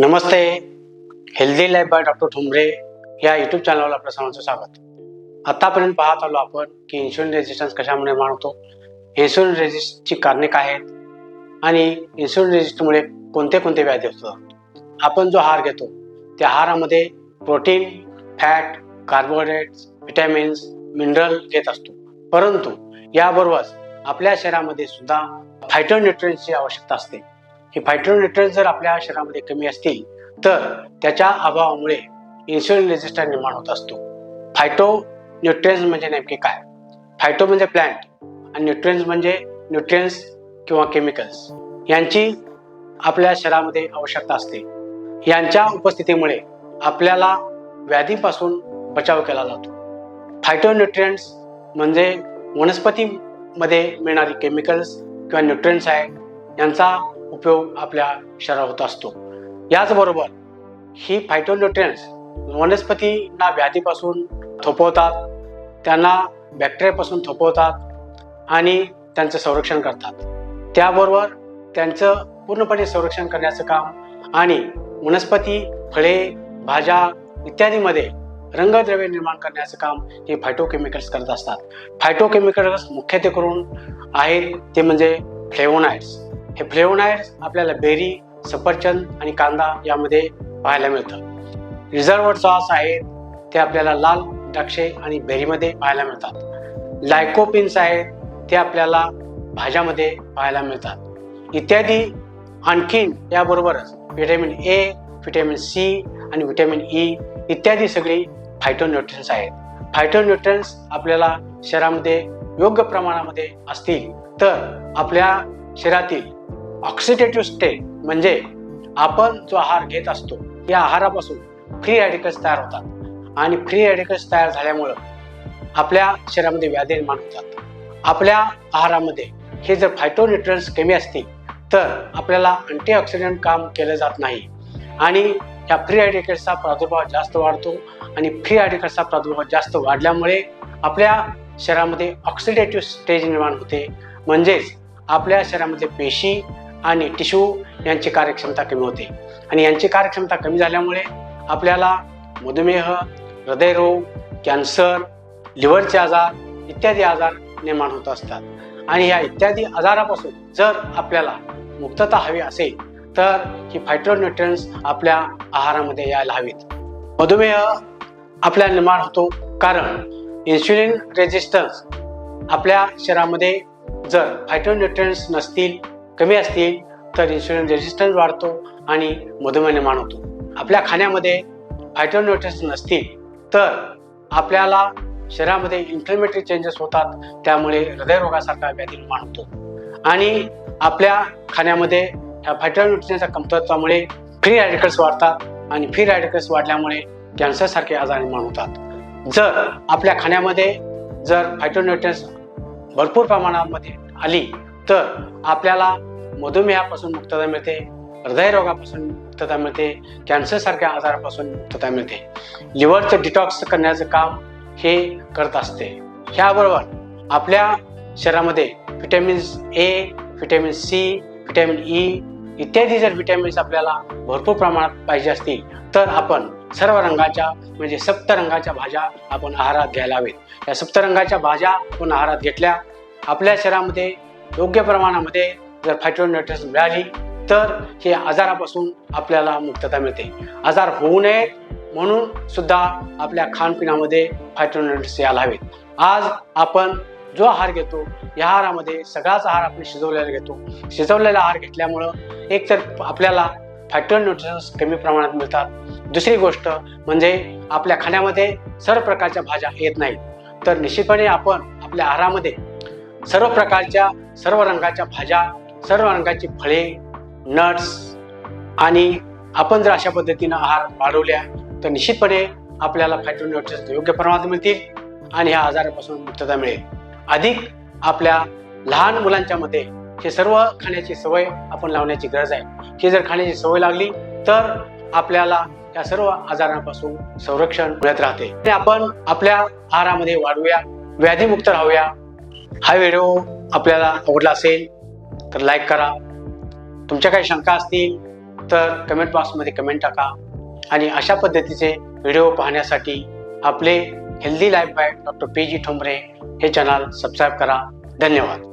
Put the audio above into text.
Namaste. Healthy life by doctor Thumre या YouTube चॅनलवर आपल्या सर्वांचं स्वागत. आतापर्यंत पाहत आलो आपण की इन्सुलिन रेजिस्टन्स कशामुळे निर्माण होतो? इन्सुलिन रेजिस्टची कारणे काय आहेत? आणि इन्सुलिन रेजिस्टमुळे कोणते कोणते व्याधी होतात? आपण जो आहार घेतो त्या आहारामध्ये protein fat carbohydrates vitamins mineral घेत असतो. परंतु याबरोबरच आपल्या शरीरामध्ये सुद्धा फायटोन्यूट्रियन्सची आवश्यकता असते. हे फायटोन्यूट्रियन्स जर आपल्या शरीरामध्ये कमी असतील तर त्याच्या अभावामुळे इन्सुलिन रेजिस्टन्स निर्माण होत असतो. फायटो न्यूट्रियन्स म्हणजे नेमके काय? फायटो म्हणजे प्लॅन्ट आणि न्यूट्रियन्स म्हणजे न्यूट्रियन्स किंवा केमिकल्स यांची आपल्या शरीरामध्ये आवश्यकता असते. यांच्या उपस्थितीमुळे आपल्याला व्याधीपासून बचाव केला जातो. फायटोन्यूट्रियन्स म्हणजे वनस्पतीमध्ये मिळणारी केमिकल्स किंवा न्यूट्रियन्स आहेत यांचा उपयोग आपल्या शरीरात होत असतो. याचबरोबर ही फायटोन्युट्रियन्स वनस्पतींना व्याधीपासून थोपवतात त्यांना बॅक्टेरियापासून थोपवतात आणि त्यांचं संरक्षण करतात. त्याबरोबर त्यांचं पूर्णपणे संरक्षण करण्याचं काम आणि वनस्पती फळे भाज्या इत्यादीमध्ये रंगद्रव्य निर्माण करण्याचं काम हे फायटोकेमिकल्स करत असतात. फायटोकेमिकल्स मुख्यत्वे करून आहेत ते म्हणजे फ्लेवोनाइड्स हे फ्लेवोनाइड्स आपल्याला बेरी सफरचंद आणि कांदा यामध्ये पाहायला मिळतं. रिझर्वर सॉस आहेत ते आपल्याला लाल द्राक्षे आणि बेरीमध्ये पाहायला मिळतात. लायकोपिन्स आहेत ते आपल्याला भाज्यामध्ये पाहायला मिळतात. इत्यादी आणखीन याबरोबरच व्हिटॅमिन ए व्हिटॅमिन सी आणि व्हिटॅमिन ई इत्यादी सगळी फायटोन्यूट्रियन्स आहेत. फायटोन्यूट्रियन्स आपल्याला शरीरामध्ये योग्य प्रमाणामध्ये असतील तर आपल्या शरीरातील ऑक्सिडेटिव्ह स्टेट म्हणजे आपण जो आहार घेत असतो या आहारापासून फ्री रॅडिकल्स तयार होतात. आणि फ्री रॅडिकल्स तयार झाल्यामुळं आपल्या शरीरामध्ये व्याधी निर्माण होतात. आपल्या आहारामध्ये हे जर फायटोन्यूट्रियन्स कमी असतील तर आपल्याला अँटीऑक्सिडंट काम केलं जात नाही. आणि या फ्री रॅडिकल्सचा प्रादुर्भाव जास्त वाढतो आणि फ्री रॅडिकल्सचा प्रादुर्भाव जास्त वाढल्यामुळे आपल्या शरीरामध्ये ऑक्सिडेटिव्ह स्टेज निर्माण होते. म्हणजेच आपल्या शरीरामध्ये पेशी आणि टिश्यू यांची कार्यक्षमता कमी होते. आणि यांची कार्यक्षमता कमी झाल्यामुळे आपल्याला मधुमेह हृदयरोग कॅन्सर लिव्हरचे आजार इत्यादी आजार निर्माण होत असतात. आणि या इत्यादी आजारापासून जर आपल्याला मुक्तता हवी असेल तर ही फायट्रोन्युट्रियन्स आपल्या आहारामध्ये यायला हवीत. मधुमेह आपल्या निर्माण होतो कारण इन्सुलिन रेजिस्टन्स आपल्या शरीरामध्ये जर फायटोन्यूट्रियन्स नसतील कमी असतील तर इन्सुलिन रेजिस्टन्स वाढतो आणि मधुमेह निर्माण होतो. आपल्या खाण्यामध्ये फायटोन्यूट्रियन्स नसतील तर आपल्याला शरीरामध्ये इन्फ्लेमेटरी चेंजेस होतात त्यामुळे हृदयरोगासारखा व्याधी निर्माण होतो. आणि आपल्या खाण्यामध्ये ह्या फायटोन्युट्रियन्सच्या कमतरतामुळे फ्री रॅडिकल्स वाढतात आणि फ्री रॅडिकल्स वाढल्यामुळे कॅन्सरसारखे आजार निर्माण होतात. जर आपल्या खाण्यामध्ये जर फायटोन्युट्रियन्स भरपूर प्रमाणामध्ये आली तर आपल्याला मधुमेहापासून मुक्तता मिळते हृदयरोगापासून मुक्तता मिळते कॅन्सरसारख्या आजारापासून मुक्तता मिळते. लिव्हरचं डिटॉक्स करण्याचं काम हे करत असते. ह्याबरोबर आपल्या शरीरामध्ये vitamins A vitamin C vitamin E इत्यादी जर व्हिटॅमिन्स आपल्याला भरपूर प्रमाणात पाहिजे असतील तर आपण सर्व रंगाच्या म्हणजे सप्त रंगाच्या भाज्या आपण आहारात घ्यायला हवेत. या सप्त रंगाच्या भाज्या आपण आहारात घेतल्या आपल्या शरीरामध्ये योग्य प्रमाणामध्ये जर फायटोन्यूट्रियन्स मिळाली तर हे आजारापासून आपल्याला मुक्तता मिळते. आजार होऊ नये म्हणून सुद्धा आपल्या खानपिनामध्ये फायटोन्यूट्रियन्स यायला हवेत. आज आपण जो आहार घेतो या आहारामध्ये सगळाच आहार आपण शिजवलेला घेतो. शिजवलेला आहार घेतल्यामुळं एकतर आपल्याला आपल्याला न्यूट्रिशन्स कमी प्रमाणात मिळतात दुसरी गोष्ट म्हणजे आपल्या खाण्यामध्ये सर्व प्रकारच्या भाज्या येत नाहीत. तर निश्चितपणे आपण आपल्या आहारामध्ये सर्व प्रकारच्या सर्व रंगाच्या भाज्या सर्व रंगाची फळे नट्स आणि आपण जर अशा पद्धतीनं आहार वाढवल्या तर निश्चितपणे आपल्याला फायटोन्यूट्रियन्स योग्य प्रमाणात मिळतील आणि ह्या आजारापासून मुक्तता मिळेल. अधिक आपल्या लहान मुलांच्या मध्ये हे सर्व खाण्याची सवय आपण लावण्याची गरज आहे. ही जर खाण्याची सवय लागली तर आपल्याला या सर्व आजारांपासून संरक्षण मिळत राहते. आणि आपण आपल्या आहारामध्ये वाढवूया व्याधीमुक्त राहूया. हा व्हिडिओ आपल्याला आवडला असेल तर लाईक करा. तुमच्या काही शंका असतील तर कमेंट बॉक्समध्ये कमेंट टाका. आणि अशा पद्धतीचे व्हिडिओ पाहण्यासाठी आपले healthy life by doctor P G Thombare हे चॅनल सबस्क्राईब करा. धन्यवाद.